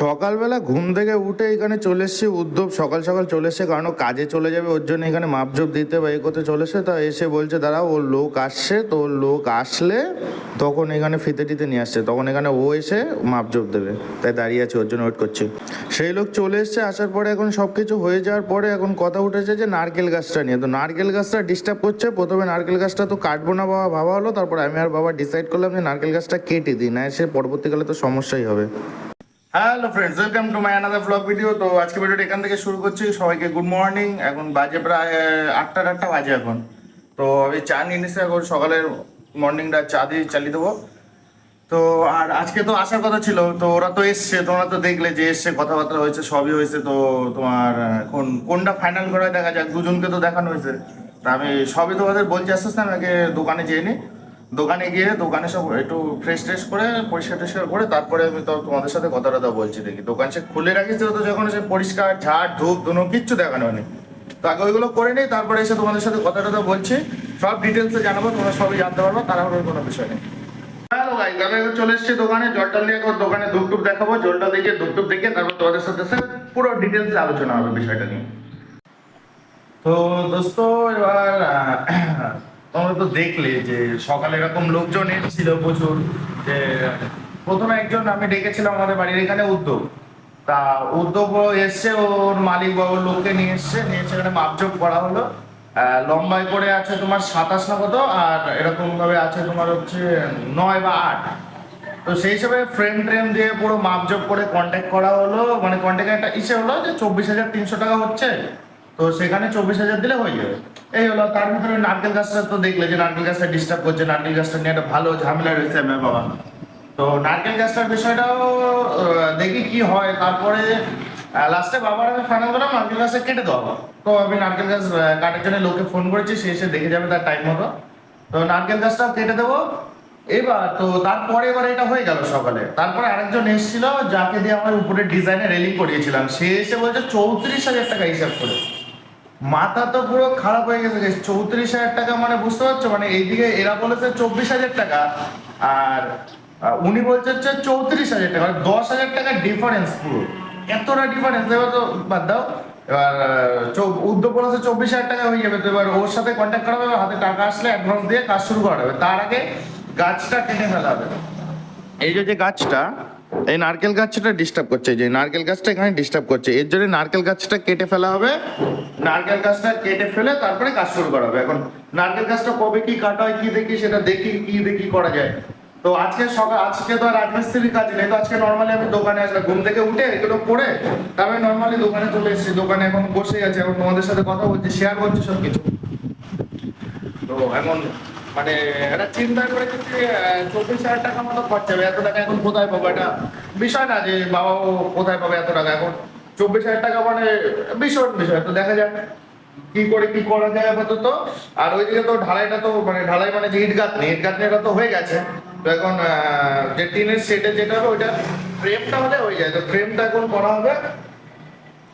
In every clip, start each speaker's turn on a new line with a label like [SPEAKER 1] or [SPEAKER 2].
[SPEAKER 1] সকালবেলা ঘুম থেকে উঠে এখানে চলে এসেছি উদ্যোগ সকাল সকাল চলে এসছে, কারণ কাজে চলে যাবে, ওর জন্য এখানে মাপজোপ দিতে বা এ করতে চলে এসে তা এসে বলছে দাঁড়া ওর লোক আসছে, তো ওর লোক আসলে তখন এখানে ফিতে টিতে নিয়ে আসছে, তখন এখানে ও এসে মাপজোপ দেবে, তাই দাঁড়িয়ে আছে, ওর জন্য ওয়েট করছি। সেই লোক চলে এসছে, আসার পরে এখন সব কিছু হয়ে যাওয়ার পরে এখন কথা উঠেছে যে নারকেল গাছটা নিয়ে, তো নারকেল গাছটা ডিস্টার্ব করছে, প্রথমে নারকেল গাছটা তো কাটবো না বাবা, ভাবা হলো, তারপর আমি আর বাবা ডিসাইড করলাম যে নারকেল গাছটা কেটে দিই, না এসে পরবর্তীকালে তো সমস্যাই হবে। Hello friends welcome to my another blog video তো আজকে ভিডিওটা এখান থেকে শুরু করছি। সবাইকে গুড মর্নিং এখন বাজে প্রায় আটটা আটটা বাজে এখন। তো আমি চা নিয়ে নিচ্ছি এখন সকালের মর্নিংটা চা দিয়ে চালিয়ে দেবো। তো আর আজকে তো আসার কথা ছিল, তো ওরা তো এসছে তোমরা তো দেখলে যে এসছে, কথাবার্তা হয়েছে, সবই হয়েছে। তো তোমার এখন কোনটা ফাইনাল করা দেখা যাক, দুজনকে তো দেখানো হয়েছে। তা আমি সবই তোমাদের বলছি, আস্তে আস্তে আমি আগে দোকানে যেয়ে নিই। দোকানে গিয়ে দোকানে সব একটু ফ্রেশ ট্রেশ করে, পরিষ্কার টরিষ্কার করে, তারপরে আমি তো তোমাদের সাথে কথা টথা বলছি দেখি। দোকান সে খুলে রাখিস তো যখন সে পরিষ্কার, ঝাড়, ধূপ দুনো কিচ্ছু দেখানো হয়নি। তো আগে ওইগুলো করে নিই, তারপরে এসে তোমাদের সাথে কথা টথা বলছি। সব ডিটেলসে জানাব, তোমরা সবই জানতে পারব, তাড়াহুড়োর কোনো বিষয় নেই। চলে এসেছি দোকানে জলটা নিয়ে দোকানে ধূপ টুপ দেখাবো, জলটা দেখে ধূপ টুপ দেখে তারপর তোমাদের সাথে পুরো ডিটেলস আলোচনা হবে বিষয়টা নিয়ে। তো দোস্ত, এবার তোমরা তো দেখলে যে সকালে এরকম লোকজন এসেছিল প্রচুর যে প্রথমে একজন আমি ডেকেছিলাম আমাদের বাড়ির এখানে উদ্যোগ। তা উদ্যোগ এসছে, ওর মালিক বা ওর লোককে নিয়ে এসছে, নিয়ে এসে এখানে মাপজোপ করা হলো। লম্বায় করে আছে তোমার সাতাশ না কত? আর এরকম ভাবে আছে তোমার হচ্ছে নয় বা আট। তো সেই হিসাবে ফ্রেম ট্রেম দিয়ে পুরো মাপজোপ করে কন্ট্যাক্ট করা হলো। মানে কন্ট্যাক্ট একটা ইসে হলো যে চব্বিশ হাজার তিনশো টাকা হচ্ছে। তো সেখানে চব্বিশ হাজার দিলে হয়ে যাবে। এই হলো, তার ভিতরে নারকেল গাছটা তো দেখলে যে নারকেল গাছটা ডিস্টার্ব করছে, নারকেল গাছটা নিয়ে একটা ভালো ঝামেলা রয়েছে আমার বাবা। তো নারকেল গাছটার বিষয়টাও দেখি কি হয়। তারপরে লাস্টে বাবার আমি ফাইনাল করলাম নারকেল গাছটা কেটে দেওয়া তো আমি নারকেল গাছ কাটার জন্য লোকে ফোন করেছি, সে এসে দেখে যাবে তার টাইম মতো। তো নারকেল গাছটাও কেটে দেবো। এবার তো তারপরে এবার এটা হয়ে গেল সকালে। তারপরে আরেকজন এসেছিল, যাকে দিয়ে আমার উপরে ডিজাইনে রেলিং করিয়েছিলাম। সে এসে বলছে চৌত্রিশ হাজার টাকা হিসাব করে। মাথা তো পুরো খারাপ হয়ে গেছে চৌত্রিশ হাজার টাকা মানে বুঝতে পারছ? মানে এইদিকে এরা বলেছে চব্বিশ হাজার টাকা, আর উনি বলছে হচ্ছে চৌত্রিশ হাজার টাকা মানে দশ হাজার টাকা ডিফারেন্স পুরো। এতটা ডিফারেন্স এবার তো বাদ দাও। এবার উদ্যোগ বলেছে চব্বিশ হাজার টাকা হয়ে যাবে, তো এবার ওর সাথে কন্ট্যাক্ট করা হবে হাতে টাকা আসলে অ্যাডভান্স দিয়ে কাজ শুরু করা হবে তার আগে গাছটা কেটে ফেলা হবে। এই যে গাছটা এই নারকেল গাছটা ডিস্টার্ব করছে যে নারকেল গাছটা এখানে ডিস্টার্ব করছে। এর জন্য নারকেল গাছটা কেটে ফেলা হবে। নারকেল গাছটা কেটে ফেলে তারপরে কাজ শুরু করা হবে। এখন নারকেল গাছটা কবে কি কাটা হয়, কি দেখি, সেটা দেখি, কি দেখি করা যায়। তো আজকে সকাল, আজকে তো আর রাজমিস্ত্রির কাজ নেই, তো আজকে নর্মালি আমি দোকানে আসলাম। ঘুম থেকে উঠে এগুলো পড়ে তারপরে নর্মালি দোকানে চলে এসেছি। দোকানে এখন বসে আছে। এখন তোমাদের সাথে কথা বলছি শেয়ার করছি সব কিছু তো এখন মানে এটা চিন্তা করে যে চব্বিশ হাজার টাকা মতো খরচা হবে, এত টাকা এখন কোথায় পাবো? এটা বিষয় না যে বাবা ও কোথায় পাবে এত টাকা এখন। চব্বিশ হাজার টাকা মানে ভীষণ বিষয়, তো দেখা যাক কি করে কি করা যায় আপাতত। আর ওইদিকে তো ঢালাইটা তো মানে ঢালাই মানে যে ইট গাঁথনি ইট গাঁথনিটা তো হয়ে গেছে। তো এখন যে টিনের সেটে যেটা হবে, ওইটা ফ্রেমটা হলে হয়ে যায়। তো ফ্রেমটা এখন করা হবে।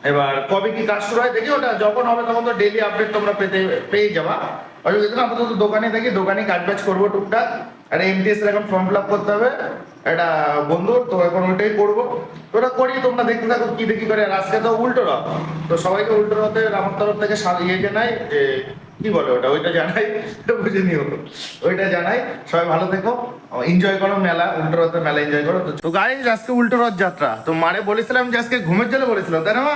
[SPEAKER 1] এবার কবে কি কাজ শুরু হয়, দেখি। ওটা যখন হবে তখন তো ডেলি আপডেট তোমরা পেতে, পেয়ে যাবা। অসুবিধা না আপাতত দোকানে দেখি দোকানে কাজ বাজ করব টুকটাক। আর এমটিএস এর এখন ফর্ম ফিল আপ করতে হবে। এটা বন্ধু তো এখন ওইটাই করব। তো ওটা করি, তোমরা দেখতে থাকো কি দেখি করে। আর আজকে তো উল্টো রথ। তো সবাইকে উল্টো রথে আমার তরফ থেকে ইয়ে জানাই যে, কি বলে ওটা? ওইটা জানাই বুঝে নিও। ওইটা জানাই। সবাই ভালো থেকো। এনজয় করো মেলা, উল্টো রথের মেলা এনজয় করো। তো গাইজ আজকে উল্টো রথ যাত্রা। তো মারে বলেছিলাম যে, আজকে ঘুমের জলে বলেছিলাম তাই না মা?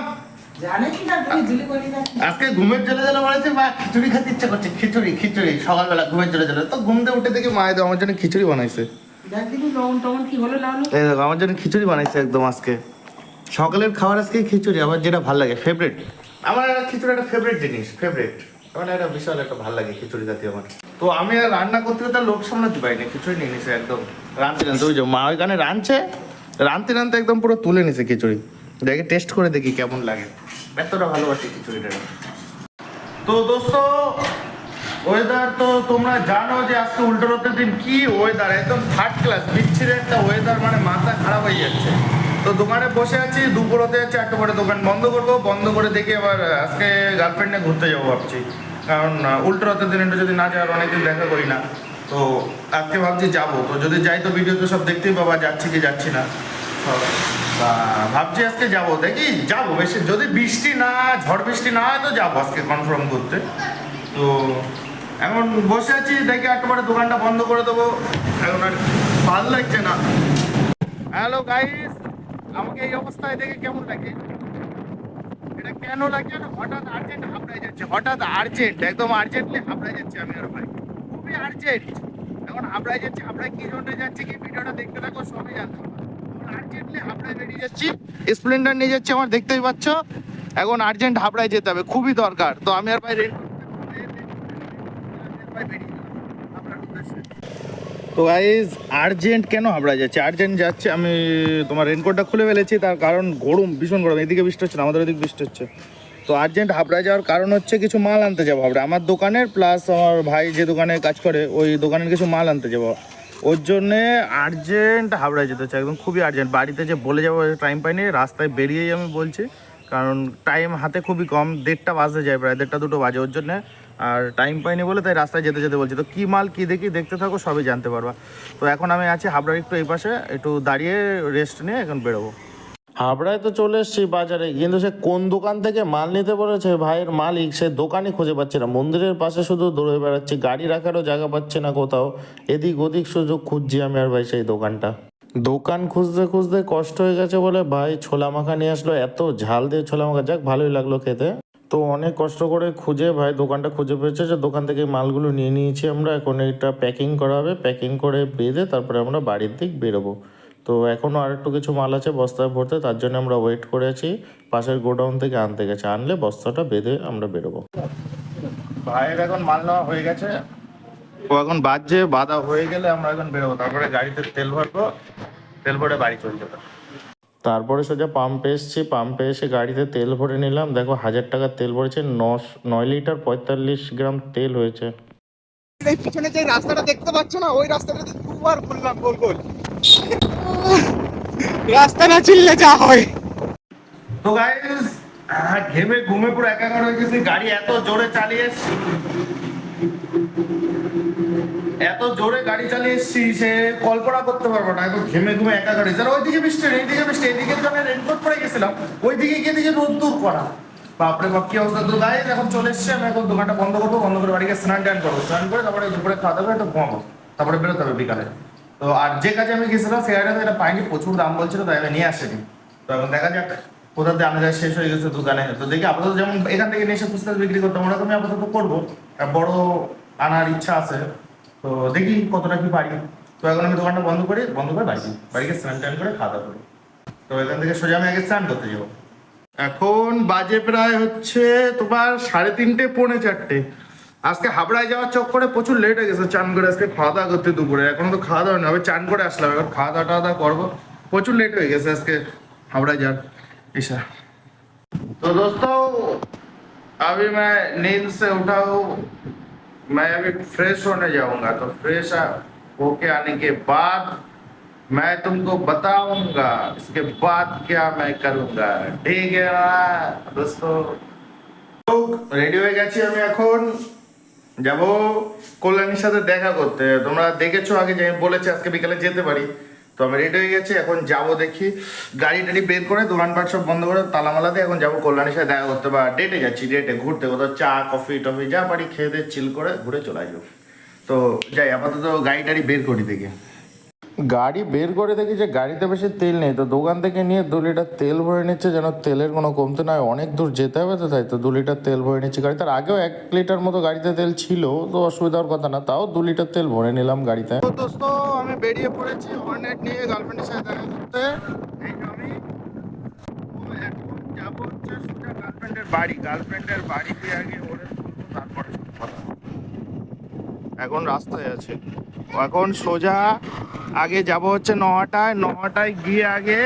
[SPEAKER 1] আজকে ঘুমের জলে জলে বলেছে মা খিচুড়ি খেতে ইচ্ছা করছে খিচুড়ি খিচুড়ি সকালবেলা ঘুমের জলে জলে। তো ঘুম দিয়ে উঠে দেখি মায়ের তো আমার জন্য খিচুড়ি বানাইছে। এই দেখো আমার জন্য খিচুড়ি বানাইছে একদম আজকে। সকালের খাবার আজকে খিচুড়ি আমার যেটা ভালো লাগে ফেভারিট আমার খিচুড়ি একটা ফেভারিট জিনিস ফেভারিট আমার একটা বিশাল একটা ভালো লাগে খিচুড়ি জাতীয় আমার তো আমি আর রান্না করতে করতে লোক সামলাতে পারিনি খিচুড়ি নিয়ে নিছে একদম। রাঁধতে রাঁধতে ওই যে মা ওইখানে রাঁধছে রাঁধতে রাঁধতে একদম পুরো তুলে নিছে খিচুড়ি। দেখে টেস্ট করে দেখি কেমন লাগে। এতটা ভালোবাসি খিচুড়িটা তো দোস্ত ওয়েদার তো তোমরা জানো যে আজকে উল্টো রথের দিন কি ওয়েদার একদম থার্ড ক্লাস বিচ্ছিরে একটা ওয়েদার মানে মাথা খারাপ হয়ে যাচ্ছে। তো দোকানে বসে আছি দুপুর হতে যাচ্ছে একটা পরে দোকান বন্ধ করব। বন্ধ করে দেখি আবার আজকে গার্লফ্রেন্ড নিয়ে ঘুরতে যাব ভাবছি। কারণ উল্টো রথের দিন একটু যদি না যাওয়ার অনেকদিন দেখা করি না, তো আজকে ভাবছি যাব। তো যদি যাই তো ভিডিও তো সব দেখতেই পাবা, যাচ্ছি কি যাচ্ছি না। ভাবছি আজকে যাব। দেখি যাব, বেশি যদি বৃষ্টি না, ঝড় বৃষ্টি না হয় তো যাব আজকে কনফার্ম করতে। তো এখন বসে আছি, দেখি একেবারে দোকানটা বন্ধ করে দেবো। এখন আর ভালো লাগছে না। হ্যালো গাইস আমাকে এই অবস্থায় দেখে কেমন লাগে? এটা কেন লাগছে না? হঠাৎ আর্জেন্ট হাবড়ায় যাচ্ছে, হঠাৎ আর্জেন্ট একদম আর্জেন্টলি হাবড়ায় যাচ্ছে আমি আর ভাই। খুবই আর্জেন্ট এখন হাবড়ায় যাচ্ছে হাবড়ায় কি জন্য যাচ্ছে কি ভিডিওটা দেখতে থাকো, সবই জানতে পারবে স্প্লেন্ডার নিয়ে যাচ্ছি। আমার, দেখতেই পাচ্ছ? এখন আর্জেন্ট হাবড়ায় যেতে হবে, খুবই দরকার। তো আমি আর ভাই তো গাইজ আর্জেন্ট কেন হাবড়ায় যাচ্ছে? আর্জেন্ট যাচ্ছে, আমি তোমার রেনকোটটা খুলে ফেলেছি, তার কারণ গরম, ভীষণ গরম। এদিকে বৃষ্টি হচ্ছে না, আমাদের ওদিকে বৃষ্টি হচ্ছে। তো আর্জেন্ট হাবড়ায় যাওয়ার কারণ হচ্ছে কিছু মাল আনতে যাব হাবড়া আমার দোকানের প্লাস আমার ভাই যে দোকানে কাজ করে, ওই দোকানের কিছু মাল আনতে যাব। ওর জন্যে আর্জেন্ট হাবড়ায় যেতে হচ্ছে, একদম খুবই আর্জেন্ট বাড়িতে যে বলে যাব টাইম পাইনি, রাস্তায় বেরিয়েই আমি বলছি, কারণ টাইম হাতে খুবই কম, দেড়টা বাজে যায় প্রায়, দেড়টা দুটো বাজে ওর জন্যে, আর টাইম পাইনি বলে তাই রাস্তায় যেতে যেতে বলছি। তো কী মাল, কী দেখি, দেখতে থাকো, সবই জানতে পারবা। তো এখন আমি আছি হাবড়ার একটু এই পাশে, একটু দাঁড়িয়ে রেস্ট নিয়ে এখন বেরোবো। হাবড়ায় তো চলে এসেছি বাজারে, কিন্তু সে কোন দোকান থেকে মাল নিতে বলেছে? ভাইয়ের মালিক, সে দোকানই খুঁজে পাচ্ছে না। মন্দিরের পাশে শুধু দৌড়ে বেড়াচ্ছে, গাড়ি রাখারও জায়গা পাচ্ছে না কোথাও। এদিক ওদিক সুযোগ খুঁজছি আমি আর ভাই সেই দোকানটা। দোকান খুঁজতে খুঁজতে কষ্ট হয়ে গেছে বলে ভাই ছোলা মাখা নিয়ে আসলো। এত ঝাল দিয়ে ছোলা মাখা, যাক ভালোই লাগল খেতে। তো অনেক কষ্ট করে খুঁজে ভাই দোকানটা খুঁজে পেয়েছে যে দোকান থেকে মালগুলো নিয়ে নিয়েছি আমরা। এখন এটা প্যাকিং করা হবে। প্যাকিং করে বেঁধে তারপরে আমরা বাড়ির দিক বেরোবো। তো এখনও আর একটু কিছু মাল আছে বস্তায় ভরতে তার জন্য আমরা ওয়েট করে আছি। পাশের গোডাউন থেকে আনতে গেছে। আনলে বস্তাটা বেঁধে আমরা বেরোবো। ভাইয়ের এখন মাল নেওয়া হয়ে গেছে। ও এখন বাজছে বাধা হয়ে গেলে আমরা এখন বেরোবো। তারপরে গাড়িতে তেল ভরবো তেল ভরে বাড়ি চলে যাব। তারপরে সোজা পাম্পে এসেছি। পাম্পে এসে গাড়িতে তেল ভরে নিলাম। দেখো হাজার টাকার তেল ভরেছে। নশ নয় লিটার পঁয়তাল্লিশ গ্রাম তেল হয়েছে।
[SPEAKER 2] পিছনে যে রাস্তাটা দেখতে পাচ্ছ না ওই রাস্তাটা দুবার ঘুরলাম গোল গোল। রাস্তা না চিনলে যা হয়।
[SPEAKER 1] তো গাইস ঘেমে ঘুমে পুরো একাকার হয়ে গেছি। গাড়ি এত জোরে চালিয়ে এত জোরে গাড়ি চালিয়ে এসছি সে কল্পনা করতে পারব না। এখন ঘেমে ঘুমে একাকার হয়েছে আর ওইদিকে বৃষ্টি এইদিকে বৃষ্টি এইদিকে তো আমি রেনকোট পরে গেছিলাম, ওইদিকে গিয়ে দিকে রোদ্দুর করা। বাপরে বাপ, কি অবস্থা। তো গাইস এখন চলে এসছি আমি এখন দোকানটা বন্ধ করব, বন্ধ করে বাড়িকে স্নান টান করব। স্নান করে তারপরে দুপুরে খাওয়া দাওয়া একটু ঘুমাবো। তারপরে বেরোতে হবে বিকালে। তো আর যে কাজে আমি গেছিলাম সে আইডিয়া এটা পাইনি, প্রচুর দাম বলছিল, তাই আমি নিয়ে আসিনি। তো এখন দেখা যাক, কোথা দিয়ে আনা শেষ হয়ে গেছে দোকানে। তো দেখি আপাতত যেমন এখান থেকে এসে ফুচকা বিক্রি করতাম তো আমি আপাতত করব। বড় আনার ইচ্ছা আছে। তো দেখি কতটা কি পারি। তো এখন আমি দোকানটা বন্ধ করি, বন্ধ করে বাড়ি বাড়িকে স্নান টান করে খাওয়া দাওয়া করি। তো এখান থেকে সোজা আমি আগে স্নান করতে যাব। এখন বাজে প্রায় হচ্ছে তোমার সাড়ে তিনটে, পৌনে চারটে। আজকে হাবড়ায় যাওয়ার চক্করে প্রচুর লেট হয়ে গেছে চান করে আজকে খাওয়া দাওয়া করতে দুপুরে এখনো তো খাওয়া দাওয়া নেই আমি চান করে আসলাম এখন খাওয়া দাওয়া টাওয়া দাওয়া করবো প্রচুর লেট হয়ে গেছে আজকে हावड़ा जा ईशा तो दोस्तों अभी मैं नींद से उठा हूँ मैं अभी फ्रेश होने जाऊंगा तो फ्रेश होके आने के बाद मैं तुमको बताऊंगा इसके बाद क्या मैं करूंगा ठीक है ना दोस्तों রেডি হয়ে গেছি আমি এখন যাব কল্যাণীর সাথে দেখা করতে। তোমরা দেখেছ আগে যে বলেছি আজকে বিকালে যেতে পারি। তো আমি রেডি হয়ে গেছি, এখন যাব দেখি। গাড়ি টাড়ি বের করে দোকানপাট সব বন্ধ করে তালামালা দিয়ে এখন যাব কল্যাণীর সাথে দেখা করতে। বা ডেটে যাচ্ছি ডেটে ঘুরতে কোথাও চা কফি টফি যা পারি খেয়ে দিয়ে চিল করে ঘুরে চলে আসব। তো যাই, আপাতত গাড়ি টাড়ি বের করি দেখি। গাড়ি বের করে দেখি যে গাড়িতে বেশি তেল নেই, তো দোকান থেকে নিয়ে দু লিটার তেল ভরে নিচ্ছে যেন তেলের কোনো কমতে নয় অনেক দূর যেতে হবে তো তাই তো দু লিটার তেল ভরে নিচ্ছে গাড়ি তার আগেও এক লিটার মতো গাড়িতে তেল ছিল, তো অসুবিধার কথা না, তাও দু লিটার তেল ভরে নিলাম গাড়িতে। তো দোস্ত, আমি বেরিয়ে পড়েছি হর্নেট নিয়ে গার্লফ্রেন্ডের সাথে দেখা করতে। গার্লফ্রেন্ডের বাড়ি আগে ওরে কথা এখন রাস্তায় আছে। এখন সোজা আগে যাব হচ্ছে নটায় নটায় গিয়ে আগে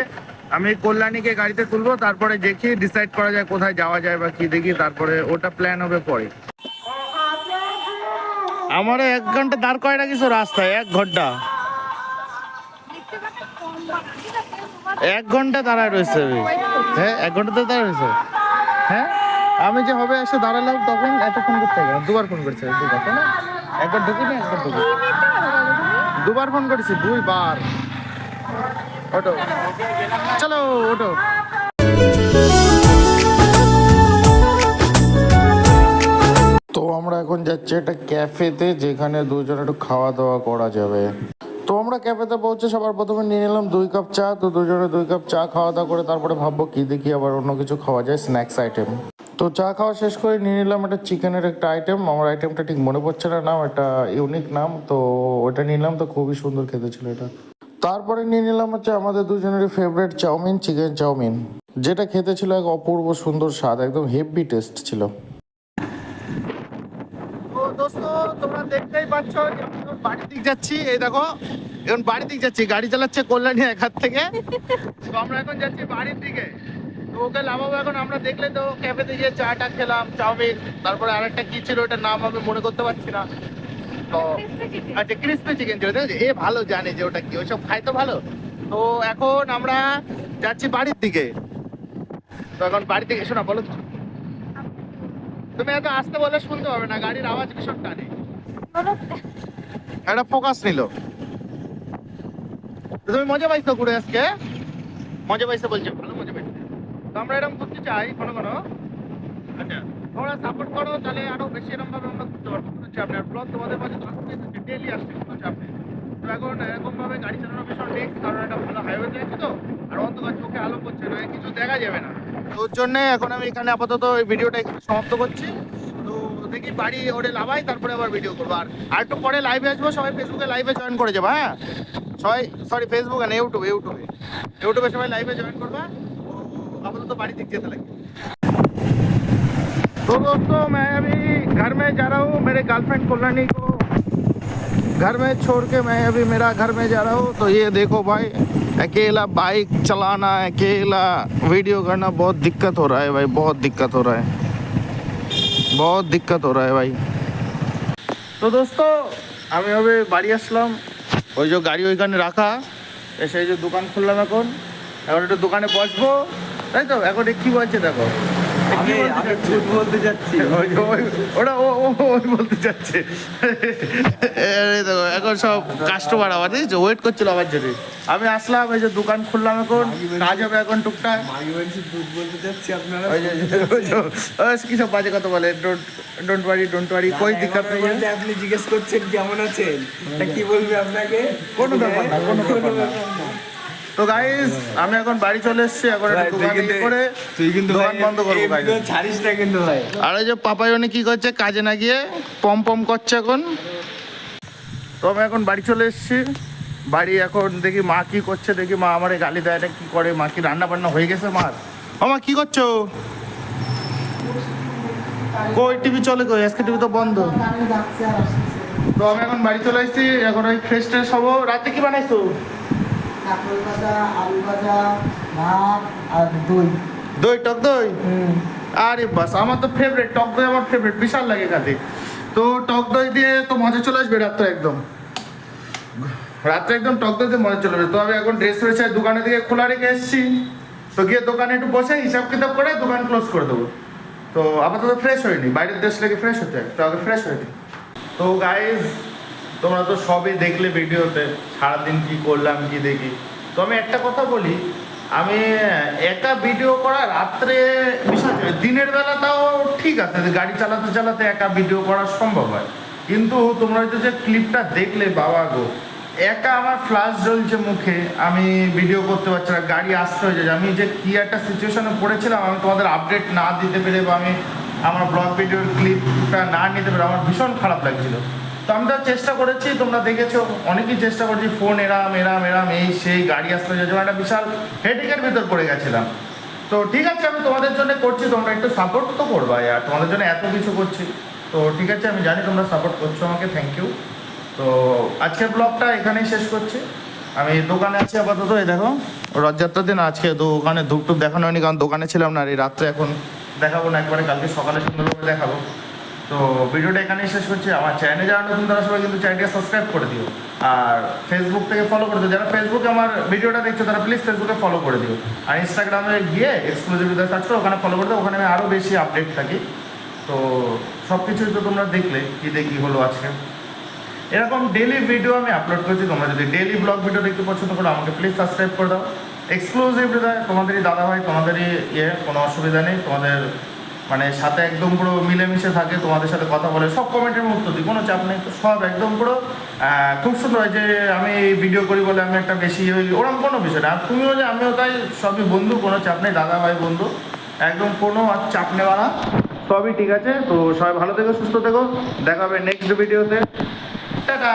[SPEAKER 1] আমি কল্যাণীকে গাড়িতে তুলবো, তারপরে দেখি ডিসাইড করা যায় কোথায় যাওয়া যায় বা কি দেখি, তারপরে ওটা প্ল্যান হবে পরে। আমার এক ঘণ্টা দাঁড় করে রাখিস রাস্তায়, এক ঘণ্টা? এক ঘণ্টা দাঁড়ায় রয়েছে হ্যাঁ এক ঘণ্টা তো দাঁড়ায় রয়েছে। হ্যাঁ আমি যে হবে এসে দাঁড়ালাম তখন এত ফোন করতে না। দুবার ফোন করছে, দুবার, তাই না? একবার ঢুকি না একবার ঢুকি দুবার ফোন করেছি, দুইবার।
[SPEAKER 3] ওটো চলো ওটো তো আমরা এখন যাচ্ছি একটা ক্যাফেতে, যেখানে দুজন একটু খাওয়া দাওয়া করা যাবে। তো আমরা ক্যাফেতে পৌঁছে সবার প্রথমে নিয়ে নিলাম দুই কাপ চা। তো দুজনে দুই কাপ চা খাওয়া দাওয়া করে তারপরে ভাববো কি দেখি আবার অন্য কিছু খাওয়া যায় স্ন্যাক্স আইটেম তো চা খাওয়া শেষ করে নিয়ে নিলাম একটা চিকেনের একটা আইটেম আমার আইটেমটা ঠিক মনে পড়ছে না, নাম একটা ইউনিক নাম, তো ওটা নিলাম, তো খুবই সুন্দর খেতে ছিল এটা। তারপরে নিয়ে নিলাম হচ্ছে আমাদের দুজনেরই ফেভারিট চাউমিন চিকেন চাউমিন, যেটা খেতে ছিল এক অপূর্ব সুন্দর স্বাদ, একদম হেভি টেস্ট ছিল।
[SPEAKER 1] তোমরা দেখতেই পাচ্ছ বাড়ির দিক যাচ্ছি, এই দেখো এখন বাড়ির দিক যাচ্ছি, গাড়ি চালাচ্ছে কল্যাণী এক হাত থেকে, তো আমরা এখন যাচ্ছি বাড়ির দিকে। ওকে লাভাবো এখন আমরা দেখলে তো ক্যাফেতে গিয়ে চাটা খেলাম চাউমিন তারপরে আরেকটা কি ছিল ওটার নাম আমি মনে করতে পারছি না। তো আচ্ছা ক্রিসপি চিকেন ছিল এ ভালো জানে যে ওটা কি ওইসব খাই তো ভালো। তো এখন আমরা যাচ্ছি বাড়ির দিকে। তো এখন বাড়ির দিকে শোনা বলো তুমি এত আসতে বলে শুনতে পাবে না গাড়ির আওয়াজ ভীষণ টানে। একটা ফোকাস নিল। তুমি মজা পাইছো ঘুরে আজকে? মজা পাইছো বলছো? আমরা এরকম করতে চাই কোনো কোনো আচ্ছা। তোমরা সাপোর্ট করো তাহলে আরও বেশি এরকম ভাবে আমরা করতে পারব। কোনো চাপ নেই। ব্লগ তোমাদের মাঝে ডেলি আসছে কোনো চাপ নেই। তো এখন এরকম ভাবে গাড়ি চালানো ভীষণ রিস্ক কারণ একটা ভালো হাইওয়ে যাচ্ছে তো আর অন্ধকার চোখে আলো করছে না কিছু দেখা যাবে না। তোর জন্য এখন আমি এখানে আপাতত এই ভিডিওটা এখানে সমাপ্ত করছি। তো দেখি বাড়ি ওরে লাভাই তারপরে আবার ভিডিও করব। আর আর একটু পরে লাইভে আসব সবাই ফেসবুকে লাইভে জয়েন করে যাব হ্যাঁ? সবাই সরি ফেসবুকে না ইউটিউবে ইউটিউবে ইউটিউবে সবাই লাইভে জয়েন করবা। তো আপাতত বাড়ি দিক যেতে লাগে तो दोस्तों मैं अभी घर में जा रहा हूँ मेरे गर्लफ्रेंड कल्याणी को घर में छोड़ के मैं अभी मेरा घर में जा रहा हूँ तो ये देखो भाई अकेला बाइक चलाना अकेला वीडियो करना बहुत दिक्कत हो रहा है भाई बहुत दिक्कत हो रहा है बहुत दिक्कत हो रहा है भाई তো দোস্ত আমি হবে বাড়ি আসলাম ওই যে গাড়ি ওইখানে রাখা এসে এই যে দোকান খুললাম এখন এখন একটু দোকানে বসবো। তাই তো? এখন কি বলছে দেখো?
[SPEAKER 4] আমি
[SPEAKER 1] বলতে
[SPEAKER 4] যাচ্ছি?
[SPEAKER 1] ওটা ও ও ও- ওই বলতে দেখো, এখন সব কাস্টমার আমার ওয়েট করছিল আমার জন্য। আমি আসলাম এই যে দোকান খুললাম এখন। কাজ হবে এখন টুকটাক। কি সব বাজে কথা বলে? Don't don't worry don't worry কই দিক্কত নেই
[SPEAKER 4] আপনি জিজ্ঞেস করছেন কেমন আছেন? কি বলবে আপনাকে?
[SPEAKER 1] কোনো ব্যাপার না, কোনো ব্যাপার না। তো গাইস আমি এখন বাড়ি চলে এসেছি এখন একটু দোকান ইয়ে করে
[SPEAKER 4] তুই কিন্তু
[SPEAKER 1] দোকান বন্ধ করব।
[SPEAKER 4] ভিডিও ছাড়িস না কিন্তু ভাই।
[SPEAKER 1] আর এই যে পাপায়নি কি করছে কাজে না গিয়ে পম পম করছে এখন। তো আমি এখন বাড়ি চলে এসেছি। বাড়ি এখন দেখি মা কি করছে দেখি মা আমারে গালি দেয় এটা কি করে? মা কি রান্না বান্না হয়ে গেছে মার? ও মা কি করছ? কই টিভি চলে কই? আজকে টিভি তো বন্ধ।
[SPEAKER 5] আমি
[SPEAKER 1] তো আমি এখন বাড়ি চলে এসেছি এখন ওই ফ্রেশ ট্রেশ হব। রাতে কি বানাইছো?
[SPEAKER 5] কাঁকরোল ভাজা আলু ভাজা ভাত আর দই।
[SPEAKER 1] দই টক দই? আরে বাস আমার তো ফেভারিট টক দই আমার ফেভারিট বিশাল লাগে খাতে। তো টক দই দিয়ে তো মজা চলে আসবে রাত্রে একদম। রাত্রে একদম টক দই দিয়ে মজা চলে আসবে। তো আমি এখন ড্রেস ফ্রেস দোকানে দিকে খোলা রেখে এসেছি। তো গিয়ে দোকানে একটু বসে হিসাব কিতাব করে দোকান ক্লোজ করে দেবো। তো আপাতত ফ্রেশ হয়নি বাইরের দেশ লেগে ফ্রেশ হতে হয়। তো আগে ফ্রেশ হয়নি তো গাইজ তোমরা তো সবই দেখলে ভিডিওতে, সারাদিন কি করলাম, কি দেখি। তো আমি একটা কথা বলি, আমি একা ভিডিও করা রাত্রে দিনের বেলা তাও ঠিক আছে গাড়ি চালাতে চালাতে একা ভিডিও করা সম্ভব হয়। কিন্তু তোমরা হয়তো যে ক্লিপটা দেখলে, বাবা গো, একা আমার ফ্লাশ জ্বলছে মুখে, আমি ভিডিও করতে পারছি না, গাড়ি আসতে হয়ে যাচ্ছে। আমি যে কি একটা সিচুয়েশনে পড়েছিলাম, আমি তোমাদের আপডেট না দিতে পেরে বা আমি আমার ব্লগ ভিডিওর ক্লিপটা না নিতে পেরে আমার ভীষণ খারাপ লাগছিল। তো আমরা চেষ্টা করেছি, তোমরা দেখেছ, অনেকেই চেষ্টা করেছি ফোন এরাম এরাম এরাম, এই সেই গাড়ি আসতে হয়ে যাচ্ছে একটা বিশাল হেডেকের ভিতর পড়ে গেছিলাম। তো ঠিক আছে, আমি তোমাদের জন্য করছি, তোমরা একটু সাপোর্ট তো করবা, আর তোমাদের জন্য এত কিছু করছি। তো ঠিক আছে, আমি জানি তোমরা সাপোর্ট করছ আমাকে থ্যাংক ইউ তো আজকের ব্লগটা এখানেই শেষ করছি। আমি দোকানে আছি আপাতত, এই দেখো, রথযাত্রার দিন, আজকে দোকানে ধূপ টুপ দেখানো হয়নি, কারণ দোকানে ছিলাম না, আর এই রাত্রে এখন দেখাবো না, একবারে কালকে সকালে সুন্দরভাবে দেখাবো। তো ভিডিওটা এখানেই শেষ করছি। আমার চ্যানেলে যারা নতুন, তারা সবাই কিন্তু চ্যানেলটা সাবস্ক্রাইব করে দিও। আর ফেসবুক থেকে ফলো করে দিও। যারা ফেসবুকে আমার ভিডিওটা দেখছ, তারা প্লিজ ফেসবুকে ফলো করে দিও। আর ইনস্টাগ্রামে গিয়ে এক্সক্লুসিভ সার্চ করো, ওখানে ফলো করে দাও। ওখানে আমি আরও বেশি আপডেট থাকি। তো সব কিছুই তো তোমরা দেখলে, কী দেখি হলো আজকে। এরকম ডেলি ভিডিও আমি আপলোড করছি। তোমরা যদি ডেলি ব্লগ ভিডিও দেখতে পছন্দ করো, আমাকে প্লিজ সাবস্ক্রাইব করে দাও। এক্সক্লুসিভ তোমাদেরই দাদা ভাই তোমাদেরই ইয়ে কোনো অসুবিধা নেই। তোমাদের মানে সাথে একদম পুরো মিলেমিশে থাকে, তোমাদের সাথে কথা বলে, সব কমেন্টের উত্তর দিই কোনো চাপ নেই সব একদম পুরো খুব সুন্দর হয় যে আমি ভিডিও করি বলে আমি একটা বেশি ওই ওরকম কোনো বিষয় না। আর তুমিও যে, আমিও তাই, সবই বন্ধু, কোনো চাপ নেই, দাদা ভাই বন্ধু, একদম কোনো আর চাপ নেওয়া না, সবই ঠিক আছে, তো সবাই ভালো থেকো, সুস্থ থেকো দেখা হবে নেক্সট ভিডিওতে টাটা!